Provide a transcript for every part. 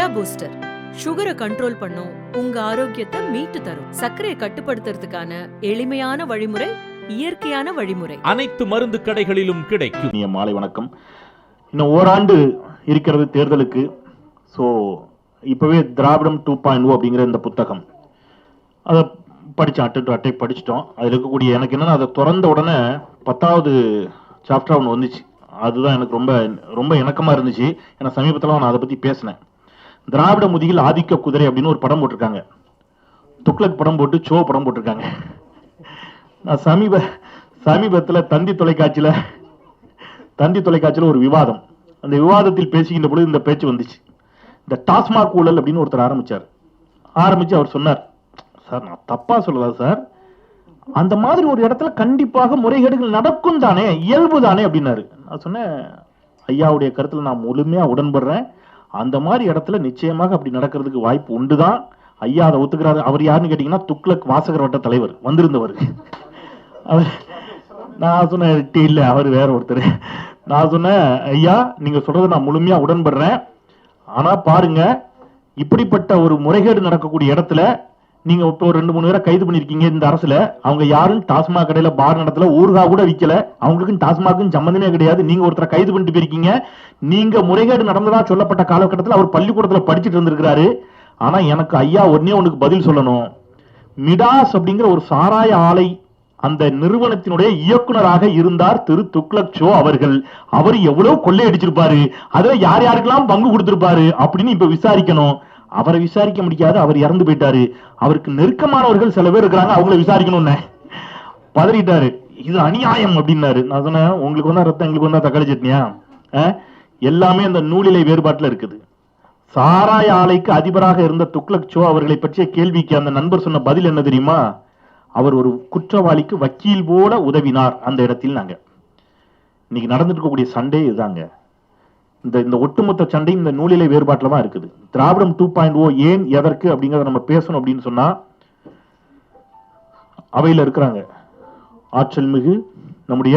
Jaya booster சுகரை control பண்ணும் உங்க ஆரோக்கியத்தை மீட்டு தரும். சர்க்கரையை கட்டுப்படுத்துறதுக்கான எளிமையான வழிமுறை இயற்கையான வழிமுறை. அனைத்து மருந்து கடைகளிலும் கிடைக்கும். இனிய மாலை வணக்கம். இன்னும் ஓராண்டு இருக்கிறது தேர்தலுக்கு. ஸோ இப்போவே திராவிடம் டூ பாயிண்ட் ஓ அப்படிங்கிற இந்த புத்தகம். அதை படித்தேன் அட்டை டு அட்டை படிச்சிட்டோம். அதில் இருக்கக்கூடிய எனக்கு என்னன்னா அதை திறந்த உடனே பத்தாவது சாப்டர் ஒன்று வந்துச்சு. அதுதான் எனக்கு ரொம்ப ரொம்ப இணக்கமாக இருந்துச்சு. ஏன்னா சமீபத்தில் நான் அதை பற்றி பேசினேன். திராவிட முதியில் ஆதிக்க குதிரை அப்படின்னு ஒரு படம் போட்டிருக்காங்க. துக்ளக் படம் போட்டு சோ படம் போட்டிருக்காங்க. நான் சமீப சமீபத்தில் தந்தி தொலைக்காட்சியில் தந்தி தொலைக்காட்சியில் ஒரு விவாதம். அந்த விவாதத்தில் பேசுகின்ற பொழுது இந்த பேச்சு வந்துச்சு. இந்த டாஸ்மாக் ஊழல் அப்படின்னு ஒருத்தர் ஆரம்பித்தார் ஆரம்பிச்சு அவர் சொன்னார் சார் நான் தப்பா சொல்லலாம் சார். அந்த மாதிரி ஒரு இடத்துல கண்டிப்பாக முறைகேடுகள் நடக்கும் தானே இயல்பு தானே அப்படின்னாரு. நான் சொன்னேன் ஐயாவுடைய கருத்துல நான் முழுமையா உடன்படுறேன். அந்த மாதிரி இடத்துல நிச்சயமாக அப்படி நடக்கிறதுக்கு வாய்ப்பு உண்டுதான் ஐயா அதை ஒத்துக்கிறாரு. அவர் யாருன்னு கேட்டீங்கன்னா துக்ளக் வாசகர் வட்ட தலைவர். வந்திருந்தவர். அவர் நான் சொன்னேன் "டி, இல்லை அவர் வேற ஒருத்தர். நான் சொன்னேன் ஐயா நீங்க சொல்றதை நான் முழுமையா உடன்படுறேன். ஆனா பாருங்க இப்படிப்பட்ட ஒரு முறைகேடு நடக்கக்கூடிய இடத்துல நீங்க இப்போ ரெண்டு மூணு பேரை கைது பண்ணிருக்கீங்க இந்த அரசுல அவங்க யாரும் டாஸ்மாக் கடையில பார் நடத்தல ஊர்கா கூட விக்கல. அவங்களுக்கும் டாஸ்மாக்கும் சம்பந்தமே கிடையாது. நீங்க ஒருத்தரை கைது பண்ணிட்டு போயிருக்கீங்க. நீங்க முறைகேடு நடந்ததா சொல்லப்பட்ட காலகட்டத்தில் அவர் பள்ளிக்கூடத்துல படிச்சுட்டு இருந்திருக்கிறாரு. ஆனா எனக்கு ஐயா ஒன்னே உனக்கு பதில் சொல்லணும். மிடாஸ் அப்படிங்கிற ஒரு சாராய ஆலை அந்த நிறுவனத்தினுடைய இயக்குனராக இருந்தார் திரு துக்ளக் ஷோ அவர்கள். அவர் எவ்வளவு கொள்ளையடிச்சிருப்பாரு. அதுல யார் யாருக்கெல்லாம் பங்கு கொடுத்திருப்பாரு அப்படின்னு இப்ப விசாரிக்கணும். அவரை விசாரிக்க முடியாது அவர் இறந்து போயிட்டாரு. அவருக்கு நெருக்கமானவர்கள் சில பேர் இருக்கிறாங்க அவங்கள விசாரிக்கணும்னு. பதறிட்டாரு. இது அநியாயம் அப்படின்னாரு. நான் சொன்னேன் உங்களுக்கு வந்தா ரத்தம் எங்களுக்கு வந்தா தக்காளி சட்னியா? எல்லாமே அந்த நூலிலை வேறுபாட்டில் இருக்குது. சாராய ஆலைக்கு அதிபராக இருந்த துக்ளக் சோ அவர்களை பற்றிய கேள்விக்கு அந்த நண்பர் சொன்ன பதில் என்ன தெரியுமா? அவர் ஒரு குற்றவாளிக்கு வக்கீல் போல உதவினார் அந்த இடத்தில் நாங்க. இன்னைக்கு நடந்துட்டு இருக்கக்கூடிய சண்டே இதுதாங்க. இந்த இந்த ஒட்டுமொத்த சண்டை இந்த நூலிலை வேறுபாட்டில் தான் இருக்குது. திராவிடம் டூ பாயிண்ட் ஓ ஏன் எதற்கு அப்படிங்கறத நம்ம பேசணும் அப்படின்னு சொன்னா அவையில இருக்கிறாங்க. ஆற்றல் மிகு நம்முடைய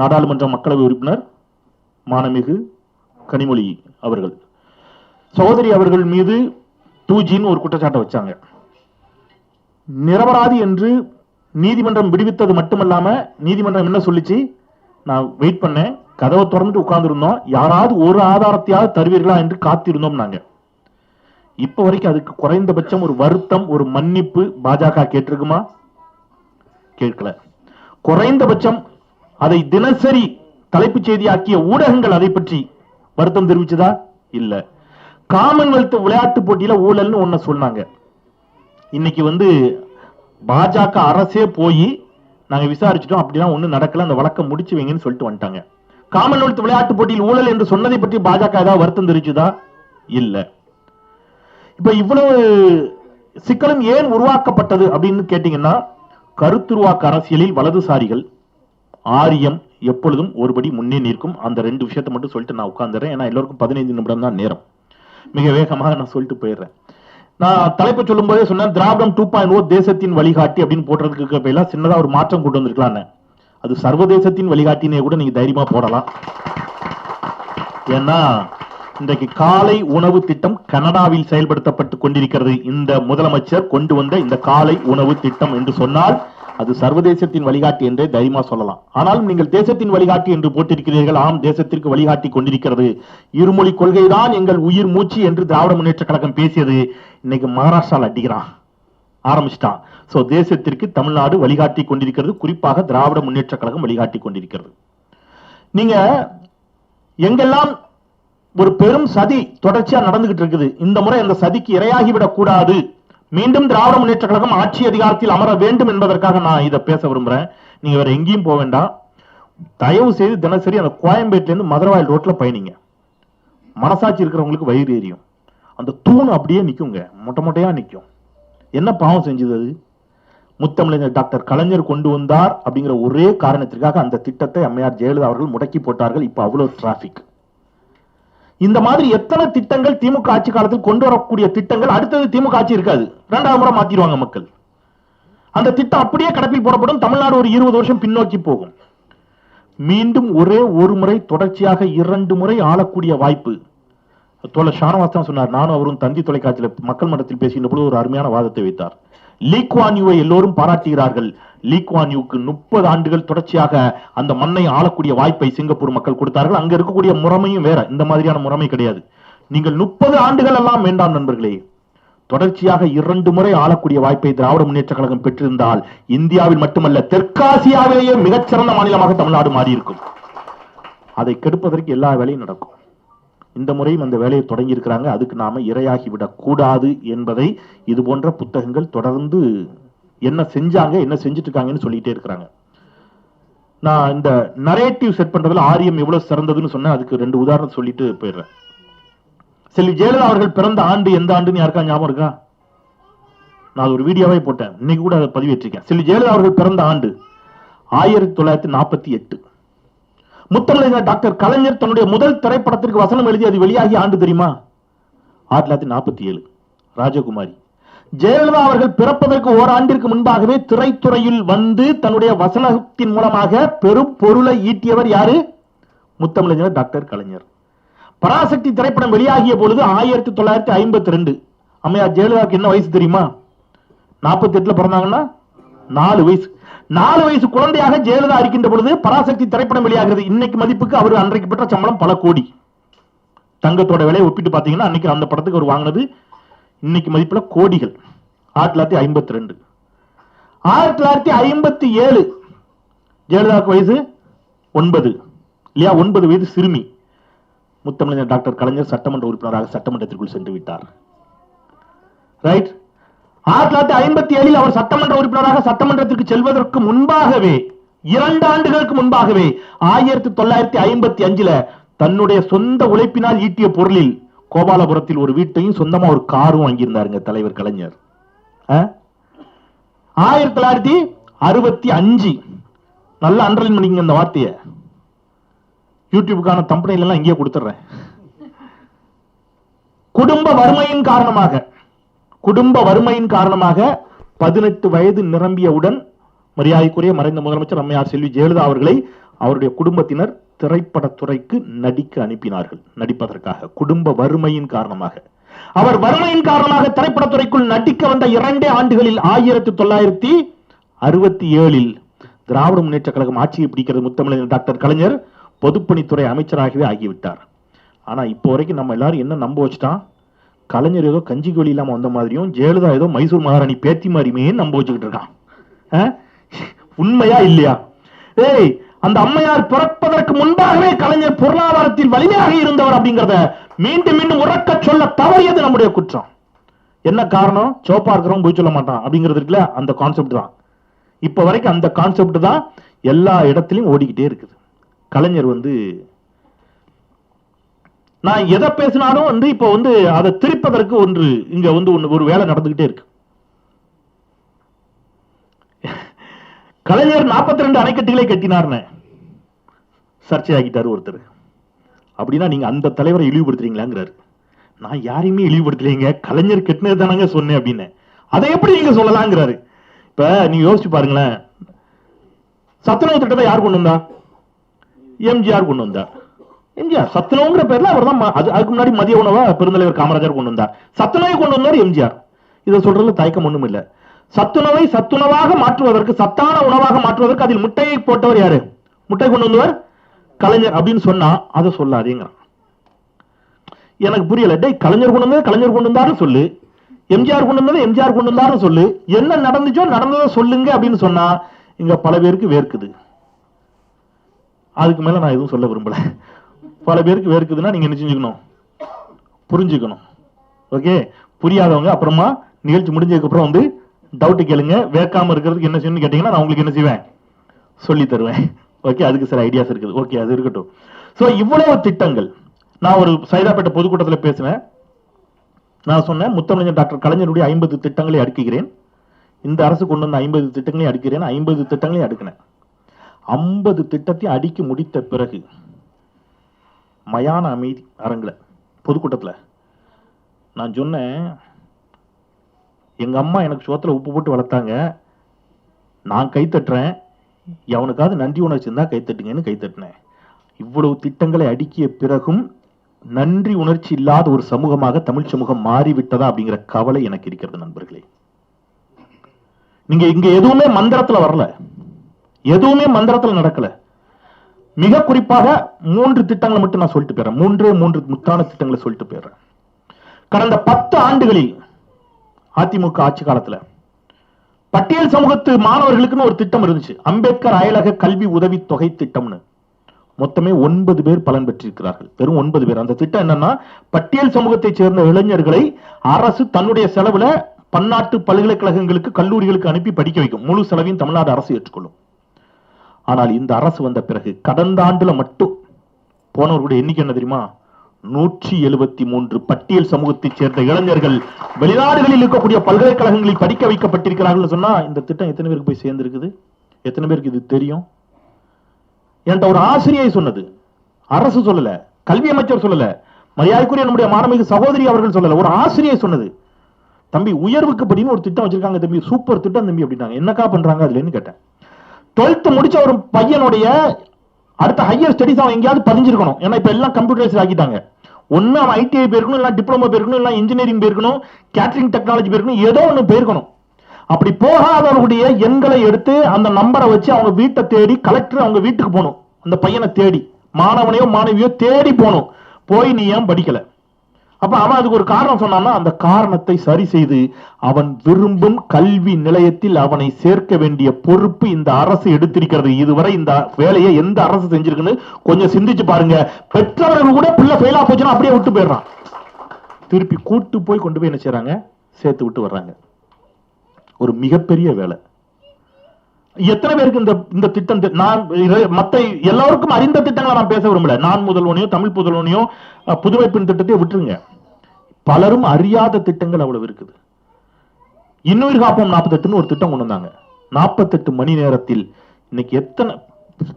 நாடாளுமன்ற மக்களவை உறுப்பினர் மானமிகு கனிமொழி அவர்கள். சகோதரி அவர்கள் மீது டூஜின்னு ஒரு குற்றச்சாட்டை வச்சாங்க. நிரபராதி என்று நீதிமன்றம் விடுவித்தது மட்டுமல்லாமல் நீதிமன்றம் என்ன சொல்லிச்சு? நான் வெயிட் பண்ணேன். கதவை திறந்துட்டு உட்கார்ந்திருந்தோம். யாராவது ஒரு ஆதாரத்தையாவது தருவீர்களா என்று காத்திருந்தோம் நாங்க. இப்ப வரைக்கும் அதுக்கு குறைந்தபட்சம் ஒரு வருத்தம் ஒரு மன்னிப்பு பாஜக கேட்டிருக்குமா? கேட்கல. குறைந்தபட்சம் அதை தினசரி தலைப்புச் செய்தியாக்கிய ஊடகங்கள் அதை பற்றி வருத்தம் தெரிவிச்சதா? இல்ல. காமன்வெல்த் விளையாட்டு போட்டியில ஊழல்னு ஒண்ணு சொன்னாங்க. இன்னைக்கு வந்து பாஜக அரசே போய் நாங்க விசாரிச்சிட்டோம். அப்படின்னா ஒண்ணும் நடக்கல. அந்த வழக்கம் முடிச்சு வைங்கன்னு சொல்லிட்டு வந்துட்டாங்க. காமன்வெல்த் விளையாட்டு போட்டியில் ஊழல் என்று சொன்னதை பற்றி பாஜக ஏதாவது வருத்தம் தெரிஞ்சுதா? இல்ல. இப்ப இவ்வளவு சிக்கலும் ஏன் உருவாக்கப்பட்டது அப்படின்னு கேட்டீங்கன்னா கருத்துருவாக்க அரசியலில் வலதுசாரிகள் ஆரியம் எப்பொழுதும் ஒருபடி முன்னே நிற்கும். அந்த ரெண்டு விஷயத்தை மட்டும் சொல்லிட்டு நான் உட்காந்துறேன் ஏன்னா எல்லோருக்கும் பதினைந்து நிமிடம் தான் நேரம். மிக வேகமாக நான் சொல்லிட்டு போயிடுறேன். நான் தலைப்பு சொல்லும் போதே சொன்னேன் திராவிடம் டூ பாயிண்ட் ஓ தேசத்தின் வழிகாட்டி அப்படின்னு போடுறதுக்கு பதிலா சின்னதாக ஒரு மாற்றம் கொண்டு வந்திருக்கலான்னு அது சர்வதேசத்தின் வழிகாட்டினே கூட நீங்க தைரியமா போடலாம். ஏன்னா இன்றைக்கு காலை உணவு திட்டம் கனடாவில் செயல்படுத்தப்பட்டு கொண்டிருக்கிறது. இந்த முதலமைச்சர் கொண்டு வந்த இந்த காலை உணவு திட்டம் என்று சொன்னால் அது சர்வதேசத்தின் வழிகாட்டி என்றே தைரியமா சொல்லலாம். ஆனாலும் நீங்கள் தேசத்தின் வழிகாட்டி என்று போட்டிருக்கிறீர்கள். ஆம் தேசத்திற்கு வழிகாட்டி கொண்டிருக்கிறது. இருமொழி கொள்கைதான் எங்கள் உயிர் மூச்சு என்று திராவிட முன்னேற்ற கழகம் பேசியது. இன்னைக்கு மகாராஷ்டிரால அடிக்கிறான். ஆரம்பிச்சிட்டான் ஸோ தேசத்திற்கு தமிழ்நாடு வழிகாட்டி கொண்டிருக்கிறது. குறிப்பாக திராவிட முன்னேற்ற கழகம் வழிகாட்டி கொண்டிருக்கிறது. நீங்க எங்கெல்லாம் ஒரு பெரும் சதி தொடர்ச்சியா நடந்துகிட்டு இருக்குது இந்த முறை அந்த சதிக்கு இரையாகிவிடக் கூடாது. மீண்டும் திராவிட முன்னேற்ற கழகம் ஆட்சி அதிகாரத்தில் அமர வேண்டும் என்பதற்காக நான் இதை பேச விரும்புறேன். நீங்க வேற எங்கேயும் போக வேண்டாம். தயவு செய்து தினசரி அந்த கோயம்பேட்டிலேருந்து மதுரவாயில் ரோட்ல பயணிங்க. மனசாட்சி இருக்கிறவங்களுக்கு வயிறு எரியும். அந்த தூண் அப்படியே நிற்குங்க மொட்டை மொட்டையா நிற்கும் என்ன பாவம் செஞ்சது அது? முத்தமிழர் டாக்டர் கலைஞர் கொண்டு வந்தார் அப்படிங்கிற ஒரே காரணத்திற்காக அந்த திட்டத்தை அம்மையார் ஜெயலலிதா அவர்கள் முடக்கி போட்டார்கள். இப்போ அவ்வளோ டிராபிக் இந்த மாதிரி எத்தனை திட்டங்கள் திமுக ஆட்சி காலத்தில் கொண்டு வரக்கூடிய திட்டங்கள் அடுத்தது திமுக ஆட்சி இருக்காது. ரெண்டாவது முறை மாத்திடுவாங்க மக்கள். அந்த திட்டம் அப்படியே கடப்பில் போடப்படும். தமிழ்நாடு ஒரு இருபது வருஷம் பின்னோக்கி போகும். மீண்டும் ஒரே ஒரு முறை தொடர்ச்சியாக இரண்டு முறை ஆளக்கூடிய வாய்ப்பு. தோழர் ஷானவாஸ் தான் சொன்னார் நானும் அவரும் தந்தி தொலைக்காட்சியில் மக்கள் மன்றத்தில் பேசுகின்ற பொழுது ஒரு அருமையான வாதத்தை வைத்தார். லீக்வான்யூவை எல்லோரும் பாராட்டுகிறார்கள். லீக்வான்யூக்கு முப்பது ஆண்டுகள் தொடர்ச்சியாக அந்த மண்ணை ஆளக்கூடிய வாய்ப்பை சிங்கப்பூர் மக்கள் கொடுத்தார்கள். அங்க இருக்கக்கூடிய முறைமையும் வேற. இந்த மாதிரியான முறைமை கிடையாது. நீங்கள் முப்பது ஆண்டுகள் எல்லாம் வேண்டாம் நண்பர்களே. தொடர்ச்சியாக இரண்டு முறை ஆளக்கூடிய வாய்ப்பை திராவிட முன்னேற்ற கழகம் பெற்றிருந்தால் இந்தியாவில் மட்டுமல்ல தெற்காசியாவிலேயே மிகச்சிறந்த மாநிலமாக தமிழ்நாடு மாறியிருக்கும். அதை கெடுப்பதற்கு எல்லா வேலையும் நடக்கும். இந்த முறையும் அந்த வேலையை தொடங்கியிருக்கிறாங்க. அதுக்கு நாம இரையாகி என்பதை இது போன்ற புத்தகங்கள் தொடர்ந்து என்ன செஞ்சாங்க என்ன செஞ்சுட்டு இருக்காங்கன்னு இருக்கிறாங்க. நான் இந்த நரேட்டிவ் செட் பண்ணுறதுல ஆரியம் எவ்வளோ சிறந்ததுன்னு சொன்னேன். அதுக்கு ரெண்டு உதாரணம் சொல்லிட்டு போயிடுறேன். செல்வி ஜெயலலிதா அவர்கள் பிறந்த ஆண்டு எந்த ஆண்டுன்னு யாருக்கா ஞாபகம் இருக்கா? நான் ஒரு வீடியோவே போட்டேன். இன்னைக்கு கூட அதை பதிவேற்றிருக்கேன். செல்வி ஜெயலலிதா அவர்கள் பிறந்த ஆண்டு ஆயிரத்தி தொள்ளாயிரத்தி நாற்பத்தி எட்டு. முத்தமிழர் டாக்டர் கலைஞர் தன்னுடைய முதல் திரைப்படத்திற்கு வசனம் எழுதி அது வெளியாகிய ஆண்டு தெரியுமா? ஆயிரத்தி தொள்ளாயிரத்தி நாற்பத்தி ஏழு. ராஜகுமாரி. ஜெயலலிதா அவர்கள் பிறப்பதற்கு ஓராண்டிற்கு முன்பாகவே திரைத்துறையில் வந்து தன்னுடைய வசனத்தின் மூலமாக பெரும் பொருளை ஈட்டியவர் யாரு? முத்தமிழர் டாக்டர் கலைஞர். பராசக்தி திரைப்படம் வெளியாகிய பொழுது ஆயிரத்தி தொள்ளாயிரத்தி ஐம்பத்தி ரெண்டு. அம்மையா ஜெயலலிதாவுக்கு என்ன வயசு தெரியுமா? நாற்பத்தி எட்டுல பிறந்தாங்கன்னா நாலு வயசு. நாலு வயசு குழந்தையாக ஜெயலலிதா இருக்கின்ற பொழுது பராசக்தி திரைப்படம் வெளியாகிறது. இன்னைக்கு மதிப்புக்கு அவர் அன்றைக்கு பெற்ற சம்பளம் பல கோடி. தங்கத்தோட விலையை ஒப்பிட்டு பார்த்தீங்கன்னா அன்னைக்கு அந்த படத்துக்கு அவர் வாங்கினது இன்னைக்கு மதிப்பில் கோடிகள். ஆயிரத்தி தொள்ளாயிரத்தி ஐம்பத்தி ரெண்டு ஆயிரத்தி தொள்ளாயிரத்தி ஐம்பத்தி ஏழு. ஜெயலலிதாவுக்கு வயசு ஒன்பது. இல்லையா ஒன்பது வயது சிறுமி. முத்தமிழர் டாக்டர் கலைஞர் சட்டமன்ற உறுப்பினராக சட்டமன்றத்திற்குள் சென்று விட்டார். ரைட் ஆயிரத்தி தொள்ளாயிரத்தி ஐம்பத்தி ஏழில் அவர் சட்டமன்ற உறுப்பினராக சட்டமன்றத்திற்கு செல்வதற்கு முன்பாகவே இரண்டு ஆண்டுகளுக்கு முன்பாகவே ஆயிரத்தி தொள்ளாயிரத்தி ஐம்பத்தி அஞ்சுல தன்னுடைய சொந்த உழைப்பினால் ஈட்டிய பொருளில் கோபாலபுரத்தில் ஒரு வீட்டையும் சொந்தமா ஒரு காரும் வாங்கியிருந்தாருங்க தலைவர் கலைஞர். ஆயிரத்தி தொள்ளாயிரத்தி அறுபத்தி அஞ்சு. நல்லா அண்டர்லைன் பண்ணிக்கங்க இந்த வார்த்தையை. யூடியூபுக்கான தம்பனையில எல்லாம் இங்கேயே கொடுத்துட்றேன். குடும்ப வறுமையின் காரணமாக குடும்ப வறுமையின் காரணமாக பதினெட்டு வயது நிரம்பியவுடன் மரியாதைக்குரிய மறைந்த முதலமைச்சர் அம்மையார் செல்வி ஜெயலலிதா அவர்களை அவருடைய குடும்பத்தினர் திரைப்படத்துறைக்கு நடிக்க அனுப்பினார்கள். நடிப்பதற்காக குடும்ப வறுமையின் காரணமாக. அவர் வறுமையின் காரணமாக திரைப்படத்துறைக்குள் நடிக்க வந்த இரண்டே ஆண்டுகளில் ஆயிரத்தி தொள்ளாயிரத்தி அறுபத்தி ஏழில் திராவிட முன்னேற்ற கழகம் ஆட்சியை பிடிக்கிறது முத்தமிழர் டாக்டர் கலைஞர் பொதுப்பணித்துறை அமைச்சராகவே ஆகிவிட்டார். ஆனா இப்போ வரைக்கும் நம்ம எல்லாரும் என்ன நம்ப வச்சுட்டான் கலைஞர் ஏதோ கஞ்சிக்கு வழி இல்லாம வந்த மாதிரியும் ஜெயலலிதா ஏதோ மைசூர் மகாராணி பேத்தி மாதிரியுமே நம்ப வச்சுக்கிட்டு இருக்கான். உண்மையா இல்லையா? ஏய் அந்த அம்மையார் பிறப்பதற்கு முன்பாகவே கலைஞர் பொருளாதாரத்தில் வலிமையாக இருந்தவர் அப்படிங்கிறத மீண்டும் மீண்டும் உறக்க சொல்ல தவறியது நம்முடைய குற்றம். என்ன காரணம்? சோப்பா இருக்கிறவன் போய் சொல்ல மாட்டான் அப்படிங்கிறது இருக்குல்ல? அந்த கான்செப்ட் தான். இப்ப வரைக்கும் அந்த கான்செப்ட் தான் எல்லா இடத்துலயும் ஓடிக்கிட்டே இருக்குது. கலைஞர் வந்து நான் எதை பேசினாலும் வந்து இப்போ வந்து அதை திருப்பதற்கு ஒன்று இங்க வந்து ஒன்று ஒரு வேலை நடந்துகிட்டே இருக்கு. கலைஞர் 42 ரெண்டு அணைக்கட்டுகளை கட்டினார்னு. சர்ச்சையாகிட்டார் ஒருத்தர். அப்படின்னா நீங்க அந்த தலைவரை இழிவுபடுத்துறீங்களாங்கிறாரு. நான் யாரையுமே இழிவுபடுத்தலைங்க கலைஞர் கெட்டினது தானங்க சொன்னேன் அப்படின்னு. அதை எப்படி நீங்க சொல்லலாங்கிறாரு. இப்ப நீங்க யோசிச்சு பாருங்களேன். சத்துணவு திட்டத்தை யார் கொண்டு வந்தா? எம்ஜிஆர் கொண்டு வந்தார் எம்ஜிஆர் சத்துணவுங்கிற பேர்ல அவர் தான் அது அதுக்கு முன்னாடி மதிய உணவா பெருந்தலைவர் காமராஜர் கொண்டு வந்தார். சத்துணவை கொண்டு வந்தார் எம்ஜிஆர். இதை சொல்றதுல தயக்கம் ஒண்ணும் இல்ல. சத்துணவை சத்துணவாக மாற்றுவதற்கு சத்தான உணவாக மாற்றுவதற்கு அதில் முட்டையை போட்டவர் யாரு? முட்டை கொண்டு வந்தவர் கலைஞர் அப்படின்னு சொன்னா அதை சொல்லாதீங்க. எனக்கு புரியல. டேய் கலைஞர் கொண்டு வந்தது கலைஞர் கொண்டு வந்தாருன்னு சொல்லு. எம்ஜிஆர் கொண்டு வந்தது எம்ஜிஆர் கொண்டு வந்தாருன்னு சொல்லு. என்ன நடந்துச்சோ நடந்ததை சொல்லுங்க அப்படின்னு சொன்னா இங்க பல பேருக்கு வேர்க்குது. அதுக்கு மேல நான் எதுவும் சொல்ல விரும்பல. பல பேருக்கு வேர்க்குதுன்னா நீங்க என்ன செஞ்சுக்கணும்? புரிஞ்சுக்கணும். ஓகே புரியாதவங்க அப்புறமா நிகழ்ச்சி முடிஞ்சதுக்கு அப்புறம் வந்து டவுட் கேளுங்க. வேர்க்காம இருக்கிறதுக்கு என்ன செய்யணும்னு கேட்டீங்கன்னா நான் உங்களுக்கு என்ன செய்வேன்? சொல்லி தருவேன். ஓகே அதுக்கு சில ஐடியாஸ் இருக்குது. ஓகே அது இருக்கட்டும். ஸோ இவ்வளவு திட்டங்கள். நான் ஒரு சைதாப்பேட்டை பொதுக்கூட்டத்தில் பேசினேன் நான் சொன்னேன் முத்தமிழர் டாக்டர் கலைஞருடைய ஐம்பது திட்டங்களை அடுக்குகிறேன். இந்த அரசு கொண்டு வந்த ஐம்பது திட்டங்களையும் அடுக்கிறேன் ஐம்பது திட்டங்களையும் அடுக்கினேன். ஐம்பது திட்டத்தையும் அடுக்கி முடித்த பிறகு மயான அமைதி அரங்குல பொதுக்கூட்டத்தில். நான் சொன்னேன் எங்க அம்மா எனக்கு சோத்துல உப்பு போட்டு வளர்த்தாங்க. நான் கைத்தட்டுறேன் எவனுக்காவது நன்றி உணர்ச்சி இருந்தால் கைத்தட்டுங்கன்னு கைத்தட்டினேன் இவ்வளவு திட்டங்களை அடுக்கிய பிறகும் நன்றி உணர்ச்சி இல்லாத ஒரு சமூகமாக தமிழ் சமூகம் மாறிவிட்டதா அப்படிங்கிற கவலை எனக்கு இருக்கிறது நண்பர்களே. நீங்க இங்க எதுவுமே மந்திரத்துல வரல. எதுவுமே மந்திரத்துல நடக்கல. மிக குறிப்பாக மூன்று திட்டங்களை மட்டும் நான் சொல்லிட்டு போயிடுறேன். மூன்றே மூன்று முத்தான திட்டங்களை சொல்லிட்டு போயிடுறேன். கடந்த பத்து ஆண்டுகளில் அதிமுக ஆட்சி காலத்துல பட்டியல் சமூகத்து மாணவர்களுக்குன்னு ஒரு திட்டம் இருந்துச்சு. அம்பேத்கர் அயலக கல்வி உதவி தொகை திட்டம்னு. மொத்தமே ஒன்பது பேர் பலன் பெற்றிருக்கிறார்கள். வெறும் ஒன்பது பேர். அந்த திட்டம் என்னன்னா பட்டியல் சமூகத்தைச் சேர்ந்த இளைஞர்களை அரசு தன்னுடைய செலவுல பன்னாட்டு பல்கலைக்கழகங்களுக்கு கல்லூரிகளுக்கு அனுப்பி படிக்க வைக்கும். முழு செலவையும் தமிழ்நாடு அரசு ஏற்றுக்கொள்ளும். ஆனால் இந்த அரசு வந்த பிறகு கடந்த ஆண்டுல மட்டும் போனவர்களுடைய எண்ணிக்கை என்ன தெரியுமா? நூற்றி எழுபத்தி மூன்று பட்டியல் சமூகத்தைச் சேர்ந்த இளைஞர்கள் வெளிநாடுகளில் இருக்கக்கூடிய பல்கலைக்கழகங்களில் படிக்க வைக்கப்பட்டிருக்கிறார்கள் சொன்னா இந்த திட்டம் எத்தனை பேருக்கு போய் சேர்ந்திருக்குது? எத்தனை பேருக்கு இது தெரியும்? என்கிட்ட ஒரு ஆசிரியை சொன்னது. அரசு சொல்லல கல்வி அமைச்சர் சொல்லல மரியாதைக்குரிய நம்முடைய மாணவிக சகோதரி அவர்கள் சொல்லல ஒரு ஆசிரியை சொன்னது. தம்பி உயர்வுக்கு படின்னு ஒரு திட்டம் வச்சிருக்காங்க தம்பி சூப்பர் திட்டம் தம்பி அப்படின்னாங்க. என்னக்கா பண்றாங்க அதுலன்னு கேட்டேன். டுவெல்த் முடிச்ச ஒரு பையனுடைய அடுத்த ஹையர் ஸ்டடிஸ் அவன் எங்கேயாவது பதிஞ்சிருக்கணும். ஏன்னா இப்ப எல்லாம் கம்ப்யூட்டரைஸ் ஆக்கிட்டாங்க. ஒண்ணு அவன் ஐடிஐ போயிருக்கணும் இல்லை டிப்ளமோ போயிருக்கணும் இல்லை இன்ஜினியரிங் போயிருக்கணும் கேட்டரிங் டெக்னாலஜி போயிருக்கணும் ஏதோ ஒன்று போயிருக்கணும். அப்படி போகாதவர்களுடைய எண்களை எடுத்து அந்த நம்பரை வச்சு அவங்க வீட்டை தேடி கலெக்டர் அவங்க வீட்டுக்கு போகணும். அந்த பையனை தேடி மாணவனையோ மாணவியோ தேடி போகணும். போய் நீ ஏன் படிக்கலை? அப்ப அவன் அதுக்கு ஒரு காரணம் சொன்னான்னா அந்த காரணத்தை சரி செய்து அவன் விரும்பும் கல்வி நிலையத்தில் அவனை சேர்க்க வேண்டிய பொறுப்பு இந்த அரசு எடுத்திருக்கிறது. இதுவரை இந்த வேலையை எந்த அரசு செஞ்சிருக்குன்னு கொஞ்சம் சிந்திச்சு பாருங்க. பெற்றவர்கள் கூட பிள்ளை ஃபெயிலா போச்சுன்னா அப்படியே விட்டு போயிடுறான். திருப்பி கூட்டு போய் கொண்டு போய் என்ன செய்றாங்க? சேர்த்து விட்டு வர்றாங்க. ஒரு மிகப்பெரிய வேலை. எத்தனை பேருக்கு இந்த இந்த திட்டம் தெ- நான் மத்த எல்லாருக்கும் அறிந்த திட்டங்களை நான் பேச விரும்பல. நான் முதல்வனையோ தமிழ் புதல்வனையோ அஹ், புதுமை பெண் திட்டத்தையோ விட்டுருங்க. பலரும் அறியாத திட்டங்கள் அவ்வளவு இருக்குது. இன்னுயிர் காப்போம் நாற்பத்தெட்டுன்னு ஒரு திட்டம் கொண்டு வந்தாங்க. நாற்பத்தெட்டு மணி நேரத்தில் இன்னைக்கு எத்தனை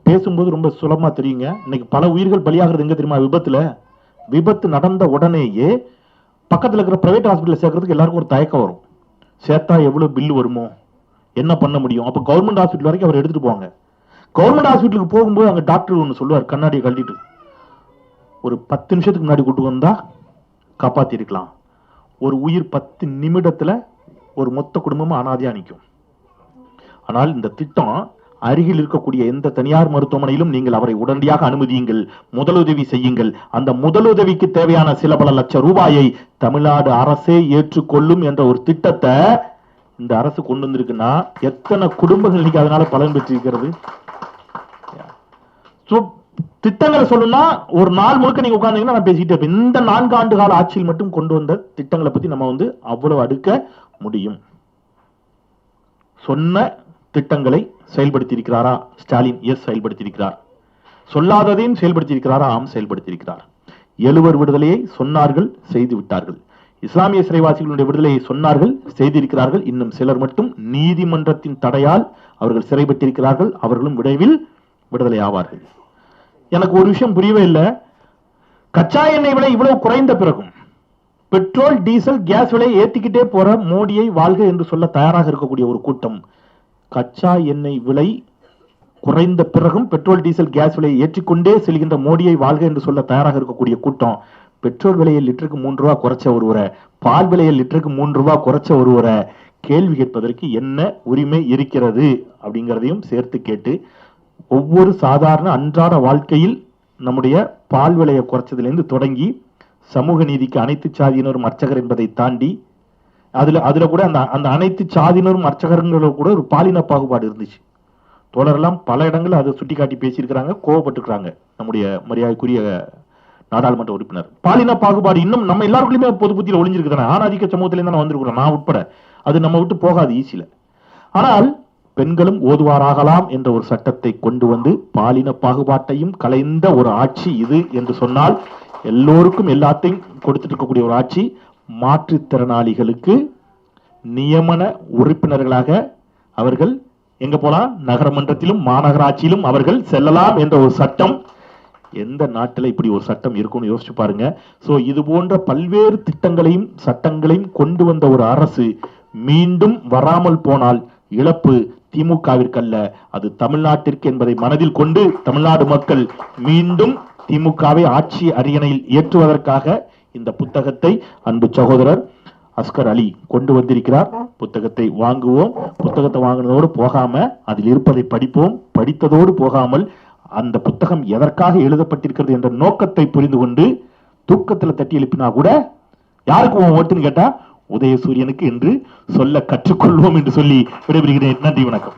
பேசும்போது ரொம்ப சுலபமா தெரியுங்க. இன்னைக்கு பல உயிர்கள் பலியாகிறது எங்க தெரியுமா விபத்துல? விபத்து நடந்த உடனேயே பக்கத்துல இருக்கிற பிரைவேட் ஹாஸ்பிட்டல் சேர்க்கறதுக்கு எல்லாருக்கும் ஒரு தயக்கம் வரும். சேர்த்தா எவ்வளவு பில்லு வருமோ? என்ன பண்ண முடியும்? அப்போ கவர்மெண்ட் ஹாஸ்பிட்டல் வரைக்கும் அவர் எடுத்துகிட்டு போவாங்க. கவர்மெண்ட் ஹாஸ்பிட்டலுக்கு போகும்போது அங்கே டாக்டர் ஒன்று சொல்லுவார் கண்ணாடியை கழட்டிட்டு. ஒரு பத்து நிமிஷத்துக்கு முன்னாடி கூட்டு வந்தால் காப்பாற்றிருக்கலாம் ஒரு உயிர் பத்து நிமிடத்தில் ஒரு மொத்த குடும்பமும் அனாதையாக நிற்கும் ஆனால் இந்த திட்டம் அருகில் இருக்கக்கூடிய எந்த தனியார் மருத்துவமனையிலும் நீங்கள் அவரை உடனடியாக அனுமதியுங்கள் முதலுதவி செய்யுங்கள். அந்த முதலுதவிக்கு தேவையான சில பல லட்சம் ரூபாயை தமிழ்நாடு அரசே ஏற்றுக்கொள்ளும் என்ற ஒரு திட்டத்தை இந்த அரசு கொண்டு வந்திருக்குன்னா எத்தனை குடும்பங்கள் இன்னைக்கு அதனால பலன் பெற்றிருக்கிறது திட்டங்களை சொல்லணும்னா ஒரு நாள் முழுக்க நீங்க உட்கார்ந்தீங்கன்னா நான் பேசிட்டு இருப்பேன். இந்த நான்கு ஆண்டு கால ஆட்சியில் மட்டும் கொண்டு வந்த திட்டங்களை பத்தி நம்ம வந்து அவ்வளவு அடுக்க முடியும். சொன்ன திட்டங்களை செயல்படுத்தியிருக்கிறாரா? ஸ்டாலின் எஸ் செயல்படுத்தியிருக்கிறார். சொல்லாததையும் செயல்படுத்தியிருக்கிறாரா? ஆம் செயல்படுத்தியிருக்கிறார். எழுவர் விடுதலையை சொன்னார்கள் செய்து விட்டார்கள். இஸ்லாமிய சிறைவாசிகளுடைய விடுதலையை சொன்னார்கள் செய்திருக்கிறார்கள். இன்னும் சிலர் மட்டும் நீதிமன்றத்தின் தடையால் அவர்கள் சிறைப்பட்டிருக்கிறார்கள். அவர்களும் விரைவில் விடுதலை ஆவார்கள். எனக்கு ஒரு விஷயம் புரியவே இல்லை. கச்சா எண்ணெய் விலை இவ்வளவு குறைந்த பிறகும் பெட்ரோல் டீசல் கேஸ் விலை ஏத்திக்கிட்டே போற மோடியை வாழ்க என்று சொல்ல தயாராக இருக்கக்கூடிய ஒரு கூட்டம் கச்சா எண்ணெய் விலை குறைந்த பிறகும் பெட்ரோல் டீசல் கேஸ் விலையை ஏற்றிக்கொண்டே செல்கின்ற மோடியை வாழ்க என்று சொல்ல தயாராக இருக்கக்கூடிய கூட்டம் பெட்ரோல் விலையை லிட்டருக்கு மூன்று ரூபா குறைச்ச ஒருவரை பால் விலையை லிட்டருக்கு மூன்று ரூபா குறைச்ச ஒருவரை கேள்வி கேட்பதற்கு என்ன உரிமை இருக்கிறது அப்படிங்கிறதையும் சேர்த்து கேட்டு ஒவ்வொரு சாதாரண அன்றாட வாழ்க்கையில் நம்முடைய பால் விலையை குறைச்சதுலேருந்து தொடங்கி சமூக நீதிக்கு அனைத்து சாதியினரும் அர்ச்சகர் என்பதை தாண்டி அதில் அதில் கூட அந்த அந்த அனைத்து சாதியினரும் அர்ச்சகர்களோட கூட ஒரு பாலின பாகுபாடு இருந்துச்சு. தோழரெல்லாம் பல இடங்களில் அதை சுட்டிக்காட்டி பேசியிருக்கிறாங்க கோவப்பட்டிருக்கிறாங்க நம்முடைய மரியாதைக்குரிய நாடாளுமன்ற உறுப்பினர். பாலின பாகுபாடு இன்னும் நம்ம எல்லாருக்குமே பொது புத்தியில் ஒளிஞ்சிருக்கு தானே? ஆணாதிக்க சமூகத்திலே தான் வந்திருக்கிறோம். நான் உட்பட. அது நம்ம விட்டு போகாது ஈஸியில் ஆனால் பெண்களும் ஓதுவாராகலாம் என்ற ஒரு சட்டத்தை கொண்டு வந்து பாலின பாகுபாட்டையும் கலைந்த ஒரு ஆட்சி இது என்று சொன்னால் எல்லோருக்கும் எல்லாத்தையும் கொடுத்துட்டு இருக்கக்கூடிய ஒரு ஆட்சி மாற்றுத்திறனாளிகளுக்கு நியமன உறுப்பினர்களாக அவர்கள் எங்க போலாம்? நகரமன்றத்திலும் மாநகராட்சியிலும் அவர்கள் செல்லலாம் என்ற ஒரு சட்டம் எந்த நாட்டில் இப்படி ஒரு சட்டம் இருக்கும்னு யோசிச்சு பாருங்க. ஸோ இது போன்ற பல்வேறு திட்டங்களையும் சட்டங்களையும் கொண்டு வந்த ஒரு அரசு மீண்டும் வராமல் போனால் இழப்பு திமுகவிற்கல்ல. அது தமிழ்நாட்டிற்கு என்பதை மனதில் கொண்டு தமிழ்நாடு மக்கள் மீண்டும் திமுகவை ஆட்சி அரியணையில் ஏற்றுவதற்காக இந்த புத்தகத்தை அன்பு சகோதரர் அஸ்கர் அலி கொண்டு வந்திருக்கிறார். புத்தகத்தை வாங்குவோம். புத்தகத்தை வாங்கினதோடு போகாம அதில் இருப்பதை படிப்போம். படித்ததோடு போகாமல் அந்த புத்தகம் எதற்காக எழுதப்பட்டிருக்கிறது என்ற நோக்கத்தை புரிந்து கொண்டு தூக்கத்தில் தட்டி எழுப்பினா கூட யாருக்கு உன் ஓட்டுன்னு கேட்டா உதயசூரியனுக்கு என்று சொல்ல கற்றுக்கொள்வோம் என்று சொல்லி விடைபெறுகிறேன். நன்றி வணக்கம்.